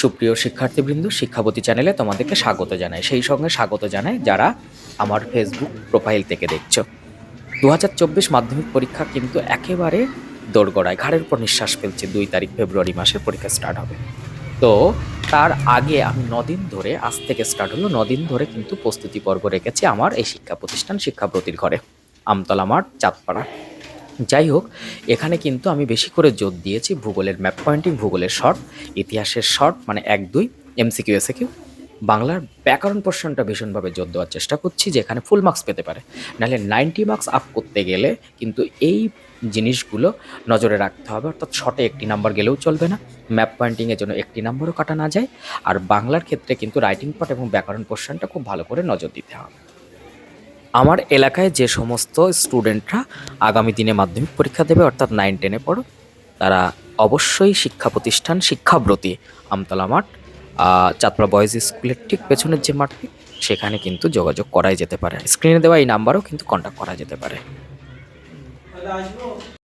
সুপ্রিয় শিক্ষার্থীবৃন্দ শিক্ষাপতি চ্যানেলে তোমাদেরকে স্বাগত জানাই। সেই সঙ্গে স্বাগত জানাই যারা আমার ফেসবুক প্রোফাইল থেকে দেখছ। দু হাজার চব্বিশ মাধ্যমিক পরীক্ষা কিন্তু একেবারে দোরগড়ায়, ঘাড়ের উপর নিঃশ্বাস ফেলছে দুই তারিখ ফেব্রুয়ারি মাসে পরীক্ষা স্টার্ট হবে। তো তার আগে আমি নদিন ধরে, আজ থেকে স্টার্ট হলো, নদিন ধরে কিন্তু প্রস্তুতি পর্ব রেখেছি আমার এই শিক্ষা প্রতিষ্ঠান শিক্ষাব্রতির ঘরে। আমতলা মাঠ, চাঁদপাড়া। যাই হোক, এখানে কিন্তু আমি বেশি করে জোর দিয়েছি ভূগোলের ম্যাপ পয়েন্টিং, ভূগোলের শর্ট, ইতিহাসের শর্ট মানে এক, দুই, এমসিকিউ এসএকিউ বাংলার ব্যাকরণ পোর্শনটা ভীষণভাবে জোর দেওয়ার চেষ্টা করছি যে এখানে ফুল মার্কস পেতে পারে। নাহলে নাইনটি মার্কস আপ করতে গেলে কিন্তু এই জিনিসগুলো নজরে রাখতে হবে, অর্থাৎ শর্টে একটি নাম্বার গেলেও চলবে না। ম্যাপ পয়েন্টিংয়ের জন্য একটি নাম্বারও কাটা না যায়। আর বাংলার ক্ষেত্রে কিন্তু রাইটিং পার্ট এবং ব্যাকরণ পোর্শনটা খুব ভালো করে নজর দিতে হবে। আমার এলাকায় যে সমস্ত স্টুডেন্টরা আগামী দিনে মাধ্যমিক পরীক্ষা দেবে, অর্থাৎ নাইন টেনে পড়ো তারা অবশ্যই শিক্ষা প্রতিষ্ঠান, শিক্ষাব্রতী আমতলা মাঠ চাতলা বয়েজ স্কুলের ঠিক পেছনের যে মাঠটি, সেখানে কিন্তু যোগাযোগ করাই যেতে পারে। স্ক্রিনে দেওয়া এই নাম্বারও কিন্তু কন্ট্যাক্ট করা যেতে পারে।